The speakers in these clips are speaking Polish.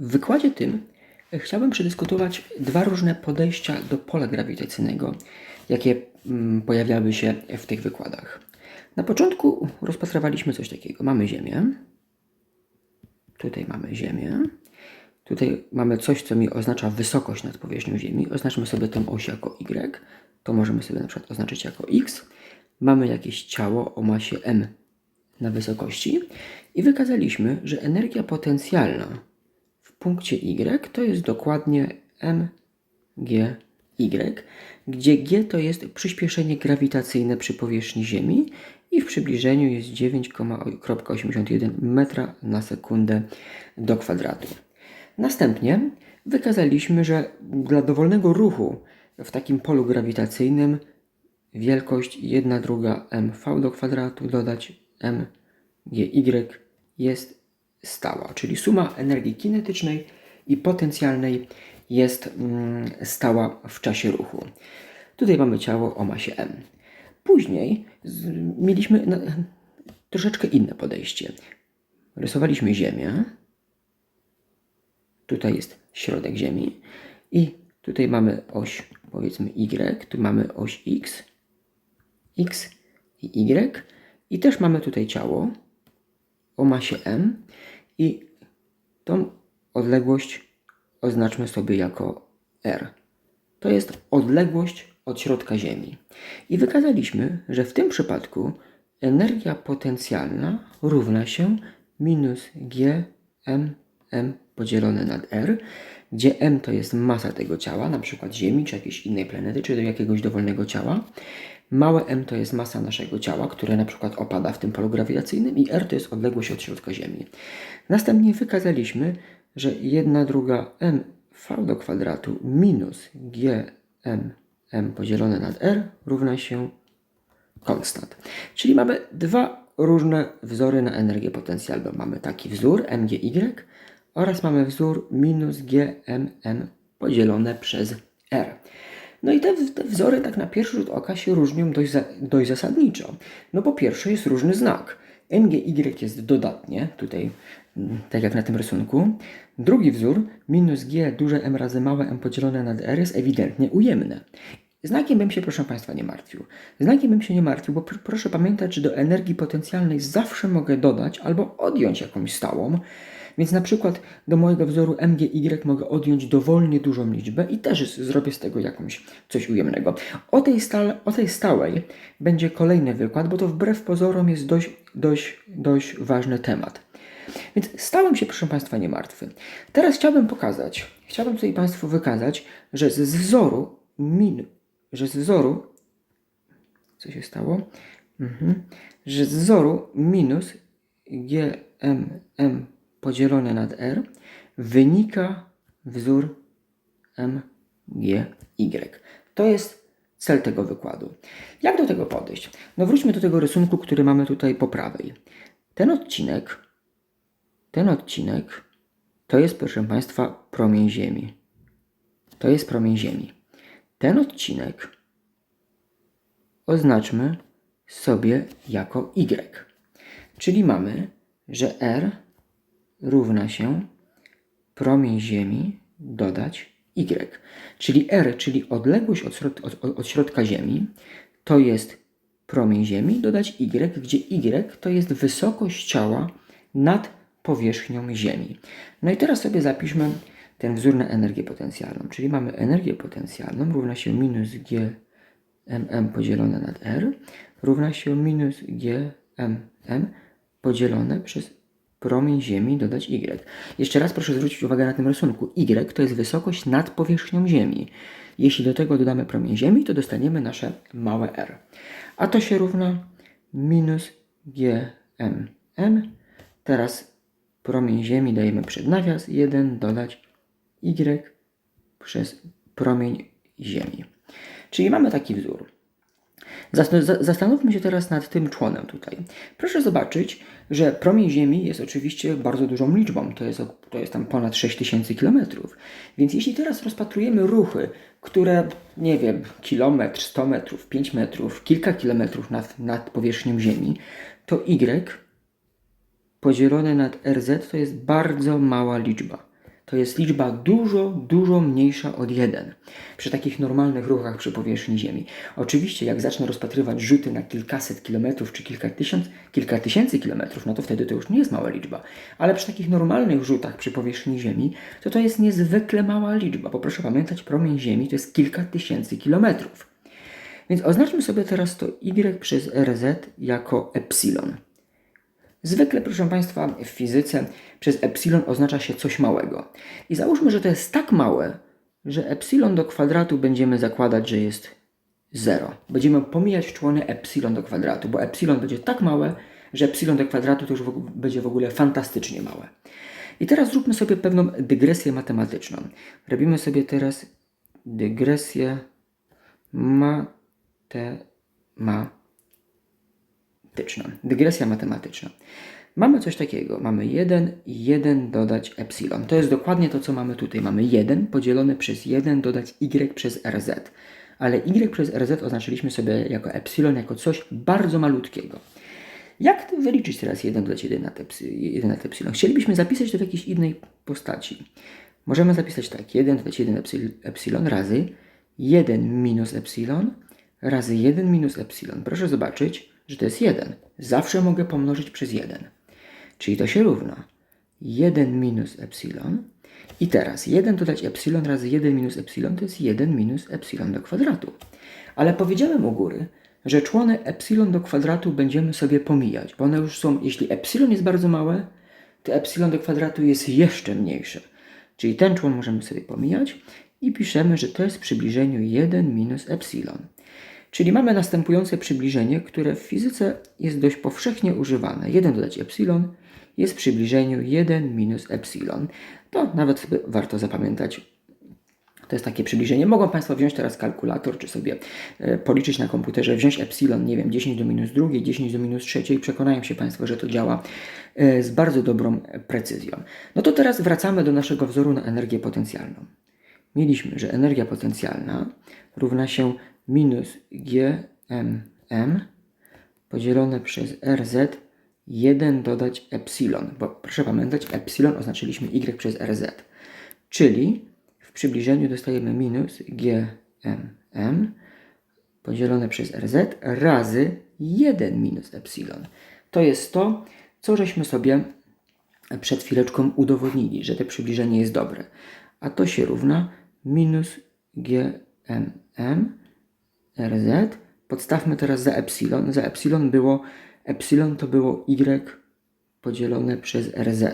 W wykładzie tym chciałbym przedyskutować dwa różne podejścia do pola grawitacyjnego, jakie mm, pojawiały się w tych wykładach. Na początku rozpatrywaliśmy coś takiego. Mamy Ziemię. Tutaj mamy Ziemię. Tutaj mamy coś, co mi oznacza wysokość nad powierzchnią Ziemi. Oznaczmy sobie tę oś jako y. To możemy sobie na przykład oznaczyć jako x. Mamy jakieś ciało o masie m na wysokości i wykazaliśmy, że energia potencjalna punkcie y to jest dokładnie mgy, gdzie g to jest przyspieszenie grawitacyjne przy powierzchni Ziemi i w przybliżeniu jest 9,81 metra na sekundę do kwadratu. Następnie wykazaliśmy, że dla dowolnego ruchu w takim polu grawitacyjnym wielkość 1 druga mv do kwadratu dodać mgy jest stała, czyli suma energii kinetycznej i potencjalnej jest mm, stała w czasie ruchu. Tutaj mamy ciało o masie m. Później mieliśmy troszeczkę inne podejście. Rysowaliśmy Ziemię. Tutaj jest środek Ziemi i tutaj mamy oś powiedzmy y, tu mamy oś x, x i y i też mamy tutaj ciało o masie m i tą odległość oznaczmy sobie jako r. To jest odległość od środka Ziemi. I wykazaliśmy, że w tym przypadku energia potencjalna równa się minus g m m podzielone nad r, gdzie m to jest masa tego ciała, na przykład Ziemi, czy jakiejś innej planety, czy do jakiegoś dowolnego ciała. Małe m to jest masa naszego ciała, które na przykład opada w tym polu grawitacyjnym i r to jest odległość od środka Ziemi. Następnie wykazaliśmy, że 1 druga m v do kwadratu minus g m m podzielone nad r równa się konstant. Czyli mamy dwa różne wzory na energię potencjalną. Mamy taki wzór mgy oraz mamy wzór minus gmm podzielone przez r. No i te, te, wzory tak na pierwszy rzut oka się różnią dość, za, dość zasadniczo. No po pierwsze jest różny znak. MGY jest dodatnie, tutaj mm, tak jak na tym rysunku. Drugi wzór, minus G duże M razy małe M podzielone nad R jest ewidentnie ujemne. Znakiem bym się, proszę Państwa, nie martwił. Znakiem bym się nie martwił, bo pr proszę pamiętać, że do energii potencjalnej zawsze mogę dodać albo odjąć jakąś stałą. Więc na przykład do mojego wzoru MGY mogę odjąć dowolnie dużą liczbę i też zrobię z tego jakąś coś ujemnego. O tej, o tej stałej będzie kolejny wykład, bo to wbrew pozorom jest dość, dość, dość ważny temat. Więc stałem się, proszę Państwa, nie martwy. Teraz chciałbym pokazać, chciałbym tutaj Państwu wykazać, że z wzoru min, że z wzoru, co się stało? Mhm. Że z wzoru minus GMM podzielone nad R wynika wzór MGY. To jest cel tego wykładu. Jak do tego podejść? No wróćmy do tego rysunku, który mamy tutaj po prawej. Ten odcinek, ten odcinek to jest, proszę Państwa, promień Ziemi. To jest promień Ziemi. Ten odcinek oznaczmy sobie jako Y. Czyli mamy, że R równa się promień Ziemi dodać y. Czyli r, czyli odległość od, środ od, od środka Ziemi, to jest promień Ziemi dodać y, gdzie y to jest wysokość ciała nad powierzchnią Ziemi. No i teraz sobie zapiszmy ten wzór na energię potencjalną. Czyli mamy energię potencjalną równa się minus g mm podzielone nad r równa się minus g podzielone przez promień Ziemi dodać y. Jeszcze raz proszę zwrócić uwagę na tym rysunku. Y to jest wysokość nad powierzchnią Ziemi. Jeśli do tego dodamy promień Ziemi, to dostaniemy nasze małe r. A to się równa minus gmm. Teraz promień Ziemi dajemy przed nawias 1 dodać y przez promień Ziemi. Czyli mamy taki wzór. Zastanówmy się teraz nad tym członem tutaj. Proszę zobaczyć, że promień Ziemi jest oczywiście bardzo dużą liczbą, to jest, to jest tam ponad 6000 km. Więc jeśli teraz rozpatrujemy ruchy, które, nie wiem, kilometr, 100 metrów, 5 metrów, kilka kilometrów nad, nad powierzchnią Ziemi, to Y podzielone nad RZ to jest bardzo mała liczba. To jest liczba dużo, dużo mniejsza od 1 przy takich normalnych ruchach przy powierzchni Ziemi. Oczywiście, jak zacznę rozpatrywać rzuty na kilkaset kilometrów czy kilka, tysiąc, kilka tysięcy kilometrów, no to wtedy to już nie jest mała liczba. Ale przy takich normalnych rzutach przy powierzchni Ziemi, to to jest niezwykle mała liczba, bo proszę pamiętać, promień Ziemi to jest kilka tysięcy kilometrów. Więc oznaczmy sobie teraz to y przez rz jako epsilon. Zwykle, proszę Państwa, w fizyce przez epsilon oznacza się coś małego. I załóżmy, że to jest tak małe, że epsilon do kwadratu będziemy zakładać, że jest 0. Będziemy pomijać człony epsilon do kwadratu, bo epsilon będzie tak małe, że epsilon do kwadratu to już w będzie w ogóle fantastycznie małe. I teraz zróbmy sobie pewną dygresję matematyczną. Robimy sobie teraz dygresję matematyczną. Dygresja matematyczna. Mamy coś takiego. Mamy 1 i 1 dodać epsilon. To jest dokładnie to, co mamy tutaj. Mamy 1 podzielone przez 1 dodać y przez rz. Ale y przez rz oznaczyliśmy sobie jako epsilon, jako coś bardzo malutkiego. Jak wyliczyć teraz 1 dodać 1 na, epsi- 1 na epsilon? Chcielibyśmy zapisać to w jakiejś innej postaci. Możemy zapisać tak. 1 dodać 1 epsil- epsilon razy 1 minus epsilon razy 1 minus epsilon. Proszę zobaczyć, że to jest 1. Zawsze mogę pomnożyć przez 1. Czyli to się równa 1 minus epsilon. I teraz 1 dodać epsilon razy 1 minus epsilon to jest 1 minus epsilon do kwadratu. Ale powiedziałem u góry, że człony epsilon do kwadratu będziemy sobie pomijać, bo one już są, jeśli epsilon jest bardzo małe, to epsilon do kwadratu jest jeszcze mniejsze. Czyli ten człon możemy sobie pomijać i piszemy, że to jest w przybliżeniu 1 minus epsilon. Czyli mamy następujące przybliżenie, które w fizyce jest dość powszechnie używane. 1 dodać epsilon jest w przybliżeniu 1 minus epsilon. To nawet warto zapamiętać. To jest takie przybliżenie. Mogą Państwo wziąć teraz kalkulator, czy sobie e, policzyć na komputerze, wziąć epsilon, nie wiem, 10 do minus drugiej, 10 do minus trzeciej. Przekonają się Państwo, że to działa e, z bardzo dobrą precyzją. No to teraz wracamy do naszego wzoru na energię potencjalną. Mieliśmy, że energia potencjalna równa się minus GMM podzielone przez RZ 1 dodać epsilon, bo proszę pamiętać, epsilon oznaczyliśmy y przez RZ, czyli w przybliżeniu dostajemy minus GMM podzielone przez RZ razy 1 minus epsilon. To jest to, co żeśmy sobie przed chwileczką udowodnili, że to przybliżenie jest dobre. A to się równa minus GMM RZ. Podstawmy teraz za epsilon. Za epsilon było, epsilon to było y podzielone przez RZ.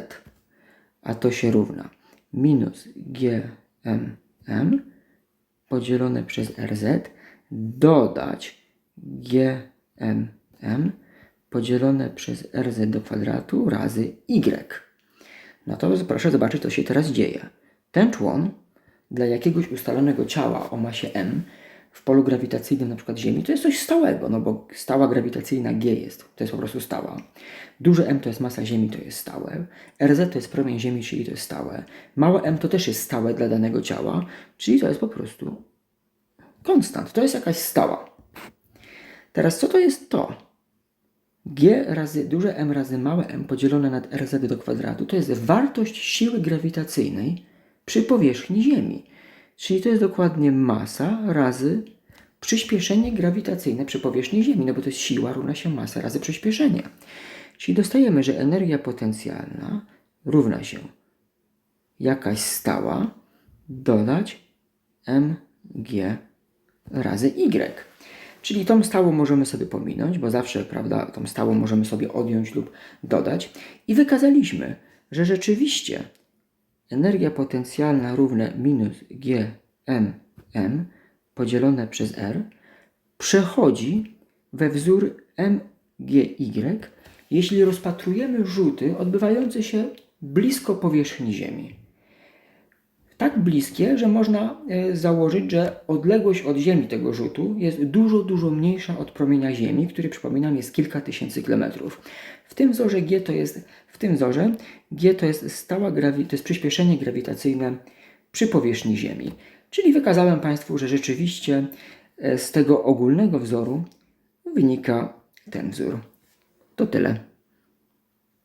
A to się równa minus GMM podzielone przez RZ dodać GMM podzielone przez RZ do kwadratu razy Y. No to proszę zobaczyć, co się teraz dzieje. Ten człon dla jakiegoś ustalonego ciała o masie m w polu grawitacyjnym przykład Ziemi, to jest coś stałego, no bo stała grawitacyjna G jest, to jest po prostu stała. Duże M to jest masa Ziemi, to jest stałe. RZ to jest promień Ziemi, czyli to jest stałe. Małe M to też jest stałe dla danego ciała, czyli to jest po prostu konstant, to jest jakaś stała. Teraz co to jest to? G razy duże M razy małe m podzielone nad RZ do kwadratu to jest wartość siły grawitacyjnej przy powierzchni Ziemi. Czyli to jest dokładnie masa razy przyspieszenie grawitacyjne przy powierzchni Ziemi, no bo to jest siła równa się masa razy przyspieszenie. Czyli dostajemy, że energia potencjalna równa się jakaś stała dodać mg razy y. Czyli tą stałą możemy sobie pominąć, bo zawsze, prawda, tą stałą możemy sobie odjąć lub dodać. I wykazaliśmy, że rzeczywiście energia potencjalna równa minus GMM podzielone przez R przechodzi we wzór MGY, jeśli rozpatrujemy rzuty odbywające się blisko powierzchni Ziemi. Tak bliskie, że można e, założyć, że odległość od Ziemi tego rzutu jest dużo, dużo mniejsza od promienia Ziemi, który przypominam jest kilka tysięcy kilometrów. W tym wzorze G to jest, w tym wzorze G to jest stała grawi, to jest przyspieszenie grawitacyjne przy powierzchni Ziemi. Czyli wykazałem Państwu, że rzeczywiście e, z tego ogólnego wzoru wynika ten wzór. To tyle.